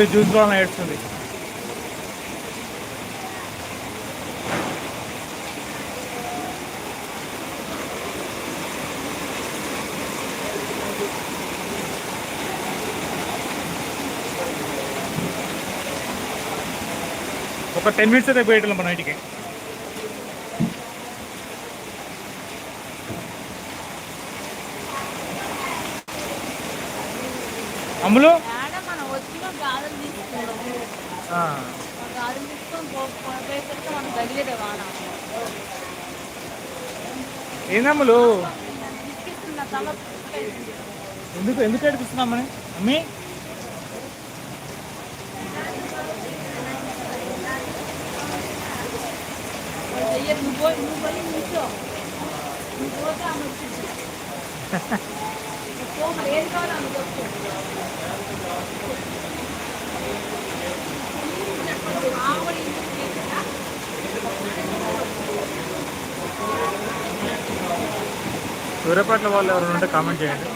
కొద్ది జ్యూస్ ఏడుస్తుంది ఒక టెన్ మినిట్స్ అయితే పోయేటం మన ఇంటికి అమ్ములు ఆడ మనం వచ్చిన గాజులు తీసుకున్నాం తీసుకొని పోయేసరికి మనం తగిలేదే వాన. ఏందమ్ములు. ఎందుకు ఎందుకు ఏడిపిస్తున్నామని అమ్మి? నువ్వు పోతే ఆమె వచ్చింది పో మరి ఏది కావాలో ఆమె చెప్పు ఆవిడ ఇంటికి వెళ్ళిందా? సూర్యపేటల వాళ్ళు ఎవరైనా ఉంటే కామెంట్ చేయండి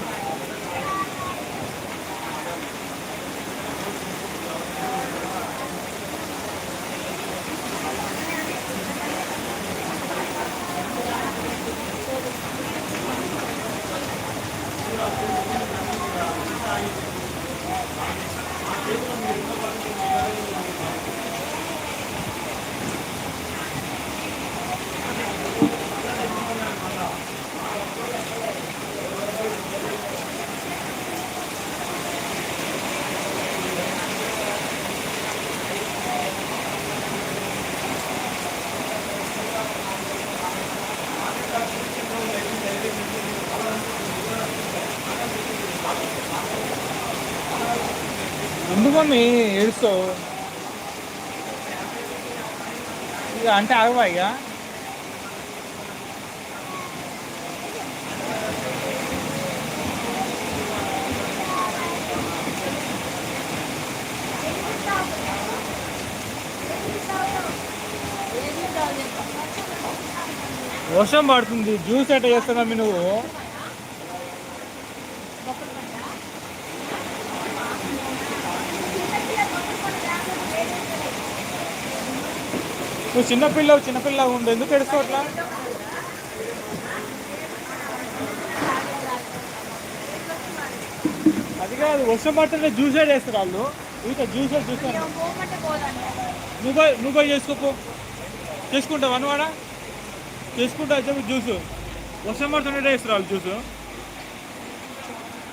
ఎందుకు మమ్మీ ఏడుస్తావు? ఇక అంటే ఆగవా ఇక? వర్షం పడుతుంది జ్యూస్ ఎట్ట చేస్తున్నావు నువ్వు? నువ్వు చిన్నపిల్లవు చిన్నపిల్ల ఉంది ఎందుకు ఏడుస్తావు అది కాదు వర్షం పడుతుంటే జ్యూసే చేస్తారు వాళ్ళు. ఇంకా జ్యూసే జ్యూస్ నువ్వు నువ్వు పోయి చేసుకోపో. చేసుకుంటావా నువ్వు చేసుకుంటా చెప్పు జ్యూస్. వర్షం పడుతుండే చేస్తారు వాళ్ళు జ్యూస్.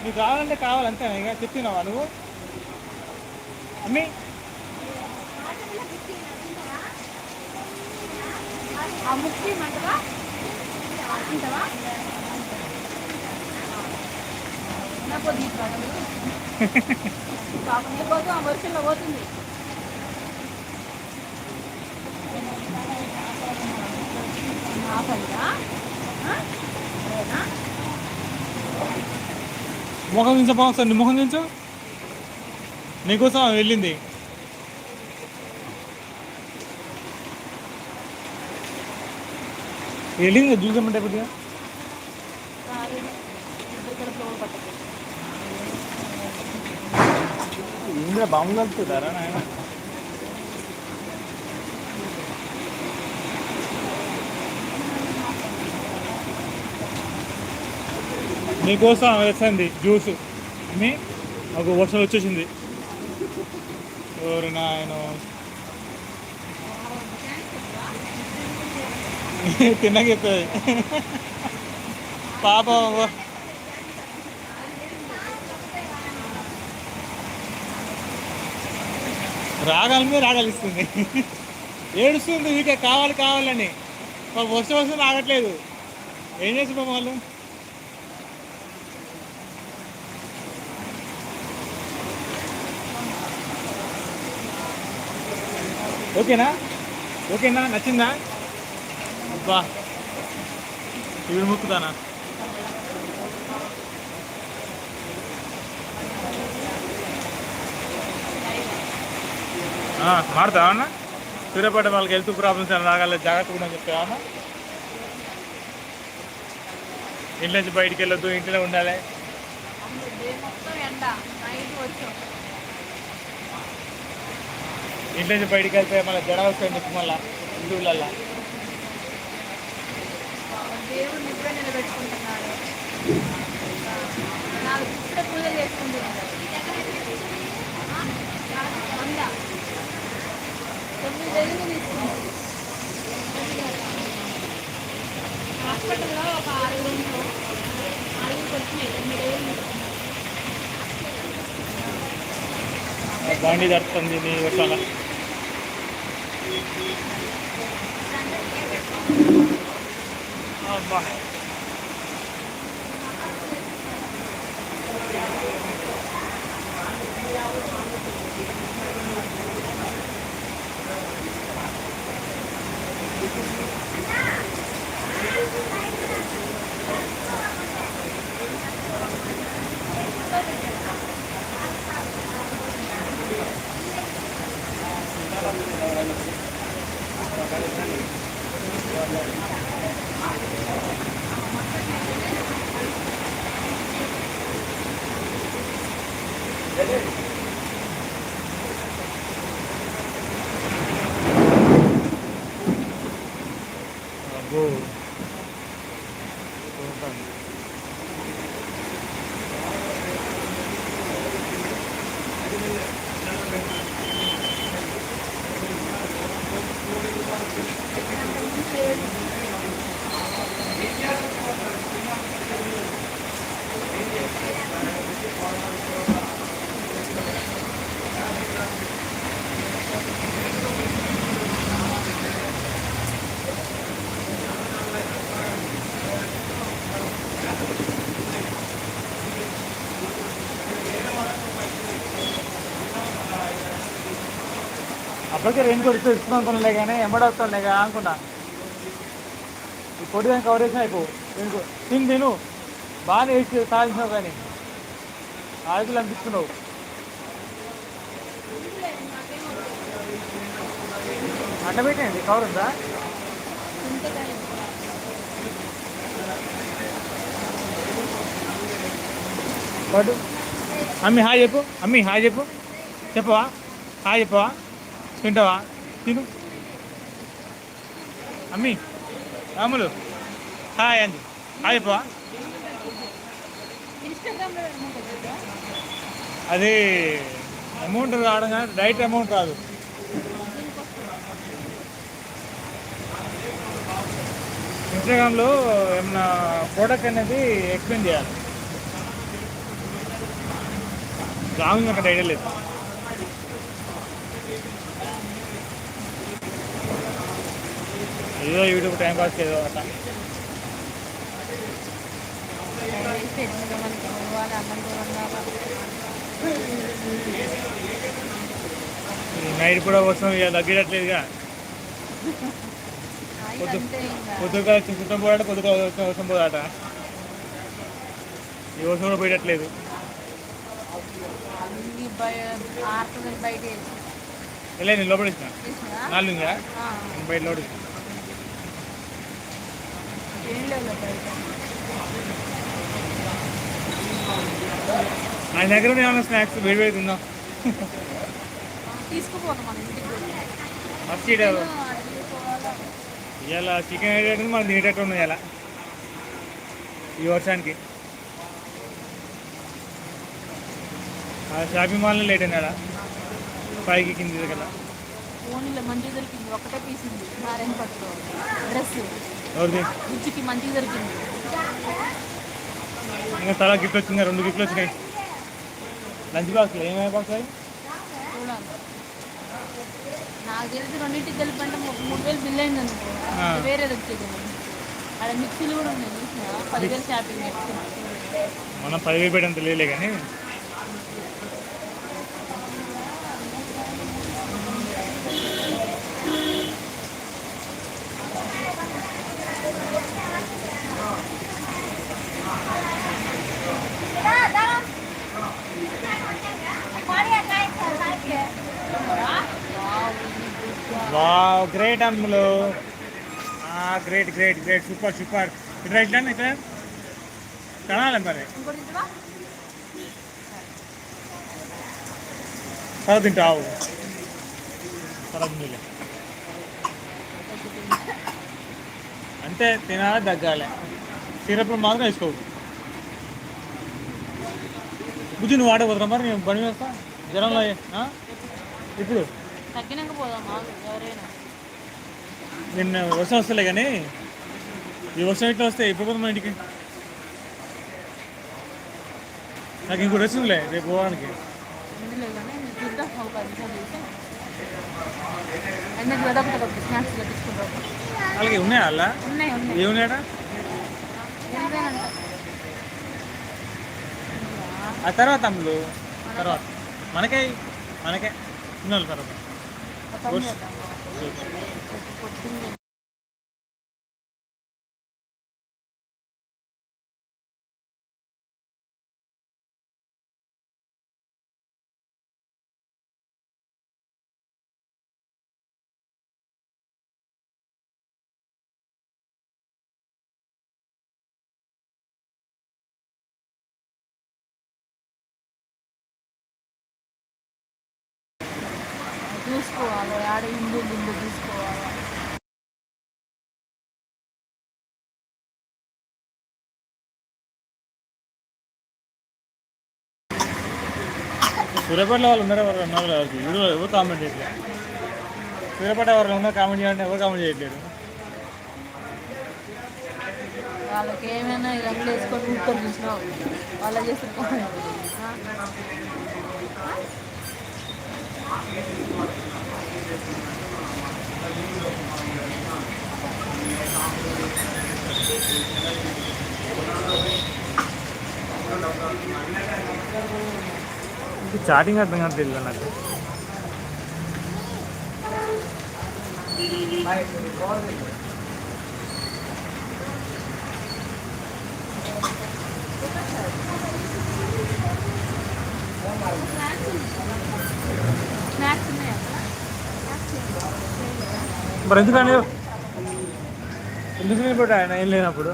నీకు కావాలంటే కావాలంతే ఇక చెప్పినావా నువ్వు? అమ్మి? ఆ ముక్కి మంటవా? తింటావా నాకు తీసుకురాడు పాపం నీ కోసం ఆ వర్షంలో పోతుంది. ముఖం దించపో ఒకసారి ముఖం దించు. నీకోసం వెళ్ళింది. వెళ్ళింది జ్యూస్ ఇమ్మంటే కొద్దిగా? రాలేదు. ఇక్కడ ఫ్లోర్ ఇందులో బాంబు కలుపుతారా నాయన నీకోసం వేసింది జ్యూస్. మీ? ఒక వర్షం వచ్చేసింది. ఎవరు నాయన. తిన్నాక చెప్పేది. పాప రాగాలని రాగలిస్తుంది ఏడుస్తుంది వీకే కావాలి కావాలని. మాకు వర్షం వస్తే రాగట్లేదు ఏం చేస్తున్నాం వాళ్ళు? ఓకేనా? ఓకేనా? నచ్చిందా? అబ్బా. ఇవి ముక్కుతానా? మారుతావా అన్న? సూర్యపేట వాళ్ళకి హెల్త్ ప్రాబ్లమ్స్ ఏమైనా రాగాలి జాగ్రత్తగా చెప్పావా అన్న? ఇంటి నుంచి బయటికి వెళ్ళొద్దు ఇంట్లో ఉండాలి. ఇంట్లో నుంచి బయటికి వెళ్తే మళ్ళీ జడ వస్తాయి చెప్పి మళ్ళీ ఇంటిళ్ళల్లో దేవుడు ఇప్పుడే నిలబెట్టుకుంటున్నాడు. నాలుగు ఇప్పుడే పూజ చేసుకుంటున్నాడు. వంద. తొమ్మిది వేలు తీసుకున్నాడు. హాస్పిటల్లో ఒక ఆరు రూమ్లు ఆరుగురికి వచ్చినాయి తొమ్మిది వేలు Bye. Okay raincoat ఇస్తుంది అనుకున్నాలే కానీ ఎంబడి కదా అనుకున్నా. ఈ పొడి దాన్ని కవర్ చేసిన అయిపో రెయిన్ తిని తిను. బాగానే వేసి సాధించినావు కానీ. ఆయుధులు అనిపిస్తున్నావు అట్ట పెట్టండి కవర్ ఉందా? అమ్మి హాయ్ చెప్పు అమ్మి హాయ్ చెప్పు. చెప్పవా? హాయ్ చెప్పవా? తింటావా? తిను. అమ్మి రాములు. హాయ్ అంది హాయ్ పెట్టమంటుందా అది అమౌంట్ రావడం కానీ రైట్ అమౌంట్ రాదు. ఇన్స్టాగ్రామ్లో ఏమన్నా ప్రోడక్ట్ అనేది ఎక్స్ప్లెయిన్ చేయాలి. రాంగ్ నాకు ఐడియా లేదు. ఏదో యూట్యూబ్ టైం పాస్ ఏదో అట్లా. నైట్ కూడా వస్తాం ఇక తగ్గట్లేదుగా పొద్దు పొద్దుగా చుట్టం పోయాట పొద్దుగా అవసరం పోదాట ఈ వర్షం కూడా పోయేటట్లేదు. ఆడుతుంది బయట వెళ్ళే నేను లోపల ఇచ్చిన? నాలుగు బయట లోపల ఇచ్చిన ఆయన దగ్గర ఏమైనా స్నాక్స్ వేడి వేడి తిందాం. తీసుకుపోతాం మన ఇంటికి. ఫస్ట్? ఇవాళ చికెన్ వేయడానికి మనం తినేటట్టు ఉన్నాయి ఇలా ఈ వర్షానికి. ఆ షాపింగ్ మాల్లో లేట్ అయినాడా? పైకి కింది దగ్గర ఓన్లీ మంచిగా దొరికింది. ఒకటే పీస్ ఉంది. నారాయణ పట్టులో డ్రెస్. బుజ్జికి మంచిగా దొరికింది. ఇంకా తల గిఫ్ట్ వచ్చింది రెండు గిఫ్ట్లు వచ్చినాయి. లంచ్ బాక్స్లో ఏమేమి బాక్స్ చూడాలి. నాకు తెలిసి రెండింటికి కలిపి అంటే ఒక మూడు వేలు బిల్ అయింది అనుకో. వేరేది వచ్చేది అక్కడ మిక్సీలు కూడా ఉన్నాయి చూసినా? పదివేలు షాపింగ్ మనం పదివేలు పెట్టంత లేలే కానీ. Wow great Ammulu. Great great great super super. ఇట్లా ఇట్లా ఇక్కడ తినాలి మరి. ఇంకోటి తింటావు తగ్గులే అంటే తినాలి తగ్గాలి. సిరప్లు మాత్రం వేసుకోవద్దు బుజ్జి నువ్వు ఆడకపోతున్నా మరి నేను పని వేస్తా జ్వరంలో ఇప్పుడు. తగ్గినాక పోదాం ఆగు, ఎవరైనా. నిన్న వర్షం వస్తలే కానీ ఈ వర్షం ఇట్లా వస్తే ఇప్పుడు పోదాం మా ఇంటికి. నాకు ఇంకో డ్రెస్ ఉందిలే రేపు పోవడానికి. ఇందులో కానీ చూద్దాం ఒక పది నిమిషాలు చూసి అన్నది కదా ఒకటి స్నాక్స్ తెప్పించుకుంటాం అలాగే ఉన్నాయా అలా ఉన్నాయి ఉన్నాయి ఏమున్నాయట ఎందుకంటే ఆ తర్వాత అమ్ములు తర్వాత మనకే మనకే ఇన్నోళ్ళ తర్వాత పని చూసుకోవాలి ఆడ ఇందు ఇందు చూసుకోవాలి సూర్యాపేటలో వాళ్ళు ఉన్నారా ఎవరు? ఉన్నారు వీడియో ఎవరు కామెంట్ చేయట్లేదు. సూర్యాపేట ఎవరు ఉన్నారు కామెంట్ చేయాలంటే ఎవరు కామెంట్ చేయట్లేదు? వాళ్ళకి ఏమైనా రంగులు వేసుకొని ఊరుకొని చూసినావు. వాళ్ళ చేస్తారు చాటింగ్ అర్థం కాదు తెలియదు నాకు. స్నాక్స్ ఉన్నాయా మరి ఎందుకు నిలబడి ఆయన? ఏం లేనప్పుడు?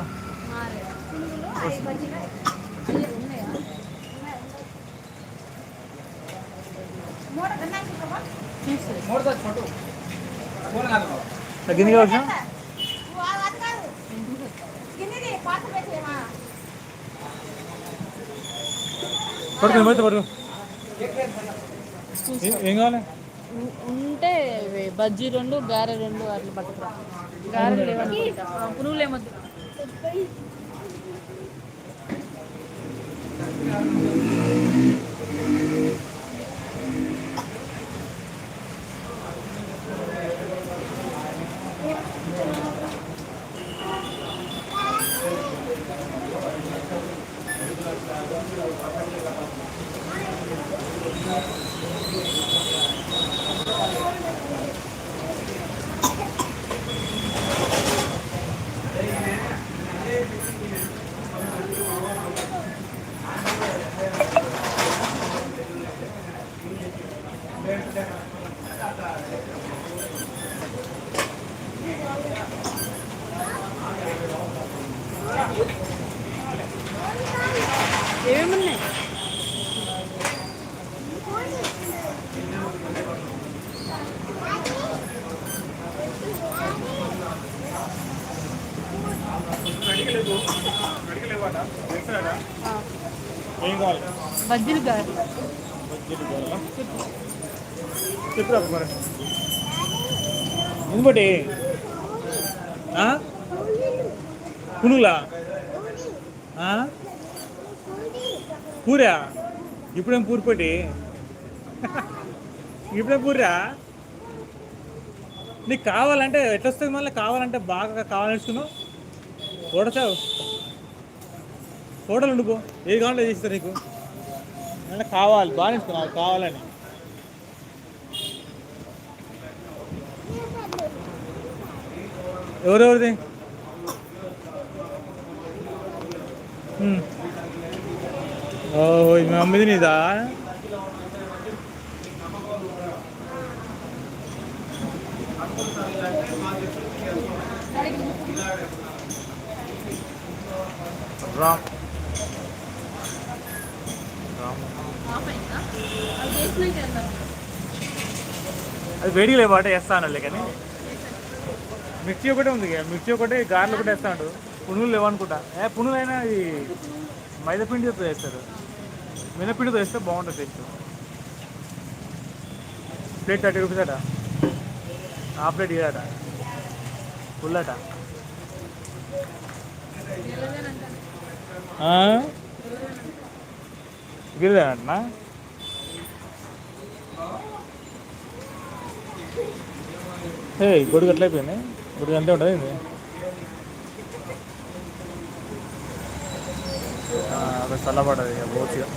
తగ్గింది కావచ్చు? ఏ- కావాలి? ఉంటే బజ్జీ రెండు గారె రెండు అట్లా పట్టుకురా గారెలు పునుగులు ఏమొద్దు. ఏమేమున్నాయి ఆ, ఏం కావాలి బజ్జీలు మరి. పునుగులా? పూరా? ఇప్పుడేం పూరిపట్టి ఇప్పుడేం పూరా నీకు కావాలంటే ఎట్లా వస్తుంది మళ్ళీ? కావాలంటే బాగా కావాలనుకున్నావు ఓడతావు. హోటల్ ఉండిపో ఏది కావాలో చేస్తారు నీకు. అంటే కావాలి బాగా ఇస్తున్నావు కావాలని. ఎవరెవరిది? ఓహో ఓ ఇది మీ మమ్మీది నీదా రామ్ అది వేడి వెళ్దాం అది వేడిగా లేవు అంటే వేస్తా కానీ. మిర్చి ఒకటే ఉంది మిర్చి ఒకటే గారెలు ఒకటే వేస్తాడు పునుగులు లేవనుకుంటా ఏ పునులు అయినా ఇది మైదపిండితో వేస్తారు మినపిండితో వేస్తే బాగుంటుంది టేస్ట్. ప్లేట్ థర్టీ రూపీస్ అట. ఆ ప్లేట్ ఇదట ఫుల్ అట. గిరిదేనంటనా ఏ గొడుగు ఎట్లయిపోయింది గొడుగు అంతే ఉంటుంది ఇది అది చల్లబడ్డది ఇక బోచిగా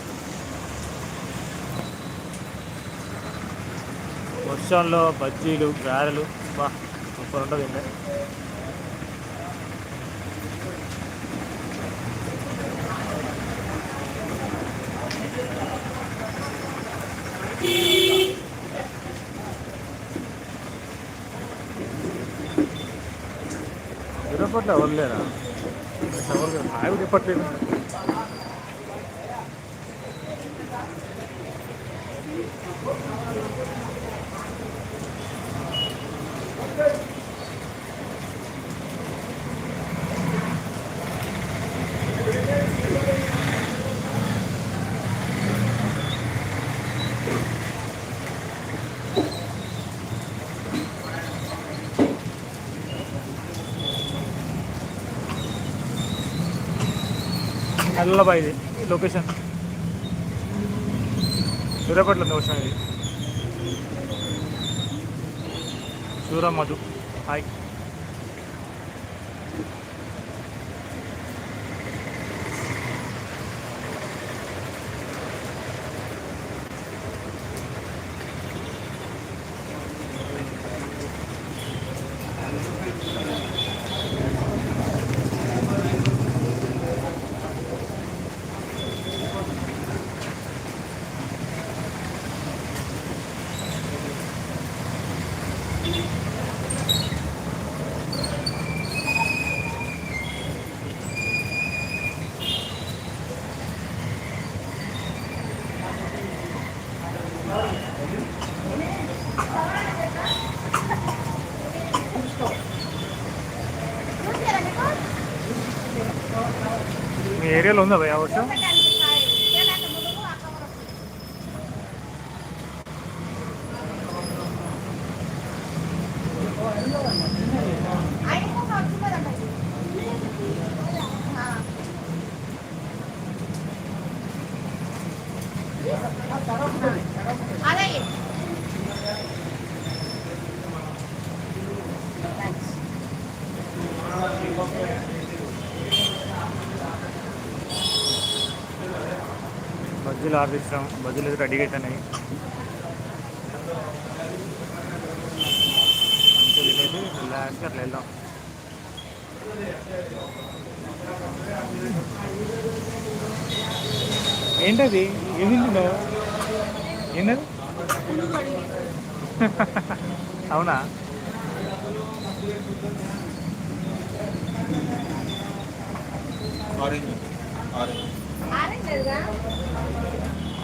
వర్షంలో బజ్జీలు గారెలు బా సూపర్ ఉంటుంది ఎవరు లేరా? ఎవరు లేరు? నాకు చెప్పట్లేదు ఇది లొకేషన్ సూర్యాపేటలో ఉంది వచ్చిన ఇది. సూర మధు హాయ్ మీ ఏరియాలో ఉందా బజ్జీలు ఆర్డర్ ఇచ్చాం బజ్జీలు అయితే రెడీగా అయిపోయినాయి మంచిగా తినేసి రిలాక్స్గా అట్లా వెళ్దాం. ఏంటది? తింటున్నావు ఏంటది? అవునా? ఆరెంజ్. ఆరెంజ్. ఆరెంజ్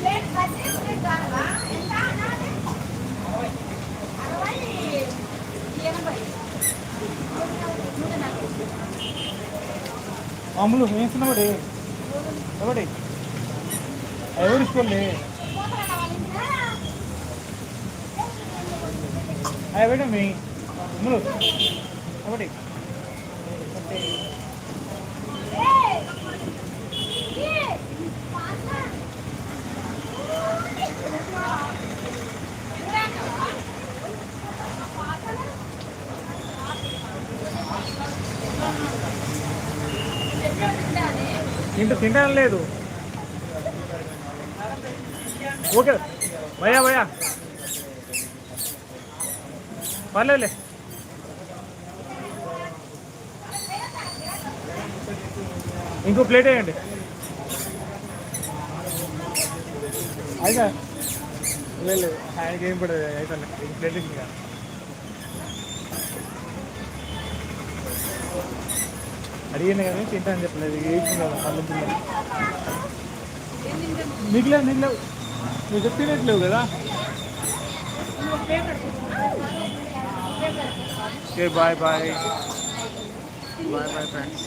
ప్లేట్ కారమా? ఎంత? అరవై, ఎనభై. మామూలు ఏం ఇస్తున్నాడు ఎవడి ఎవరు ఇసుకోండి పోతారా వాళ్ళ ఇంటికి? ఎవడ మీ అమ్ములు ఎవడి తింట తింటాను లేదు. ఓకే. భయా భయా పర్లేదులే. ఇంకో ప్లేట్ వేయండి. అయితే లేదు లేదు. ఆయనకి ఏం పడదు అయితే ఇంకో ప్లేట్ ఇంకా. అడిగాను కానీ తింటాను చెప్పలేదు. ఏం కదా మళ్ళీ తిన్నాను మిగిలేవు నువ్వు చెప్పినట్లేవు కదా. Okay bye bye. Bye bye friends